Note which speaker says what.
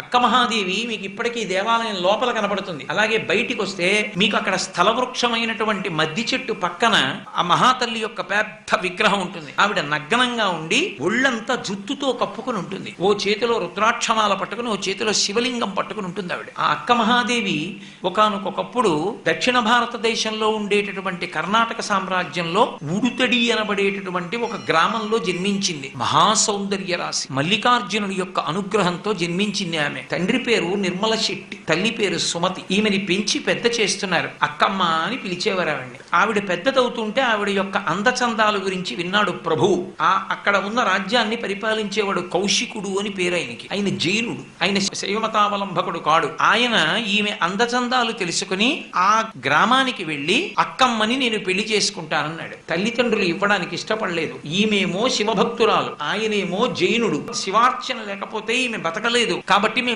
Speaker 1: అక్క మహాదేవి మీకు ఇప్పటికీ దేవాలయం లోపల కనబడుతుంది అలాగే బయటికి వస్తే మీకు అక్కడ స్థల వృక్షమైనటువంటి మద్ది చెట్టు పక్కన ఆ మహాతల్లి యొక్క పెద్ద విగ్రహం ఉంటుంది. ఆవిడ నగ్నంగా ఉండి ఒళ్ళంతా జుత్తుతో కప్పుకుని ఉంటుంది. ఓ చేతిలో రుద్రాక్షమాల పట్టుకుని ఓ చేతిలో శివలింగం పట్టుకుని ఉంటుంది ఆవిడ. ఆ అక్క మహాదేవి ఒకనకొకప్పుడు దక్షిణ భారతదేశంలో ఉండేటటువంటి కర్ణాటక సామ్రాజ్యంలో ఉడుతడి అనబడేటటువంటి ఒక గ్రామంలో జన్మించింది. మహాసౌందర్య రాశి మల్లికార్జునుడి యొక్క అనుగ్రహంతో జన్మించింది ఆమె తండ్రి పేరు నిర్మల శెట్టి తల్లి పేరు సుమతి. ఈమెని పెంచి పెద్ద చేస్తున్నారు. అక్కమ్మ అని పిలిచేవారు ఆవిడ్ని. ఆవిడ పెద్దదవుతుంటే ఆవిడ యొక్క అందచందాల గురించి విన్నాడు ప్రభు. ఆ అక్కడ ఉన్న రాజ్యాన్ని పరిపాలించేవాడు కౌశికుడు అని పేరు ఆయనకి ఆయన జైనుడు. ఆయన శైవమతావలంబకుడు కాడు. ఆయన ఈమె అందచందాలు తెలుసుకుని ఆ గ్రామానికి వెళ్ళి అక్కమ్మని నేను పెళ్ళి చేసుకుంటానన్నాడు. తల్లిదండ్రులు ఇవ్వడానికి ఇష్టపడలేదు. ఈమెమో శివభక్తురాలు. ఆయనేమో జైనుడు. శివార్చన లేకపోతే ఈమె బతకలేదు. కాబట్టి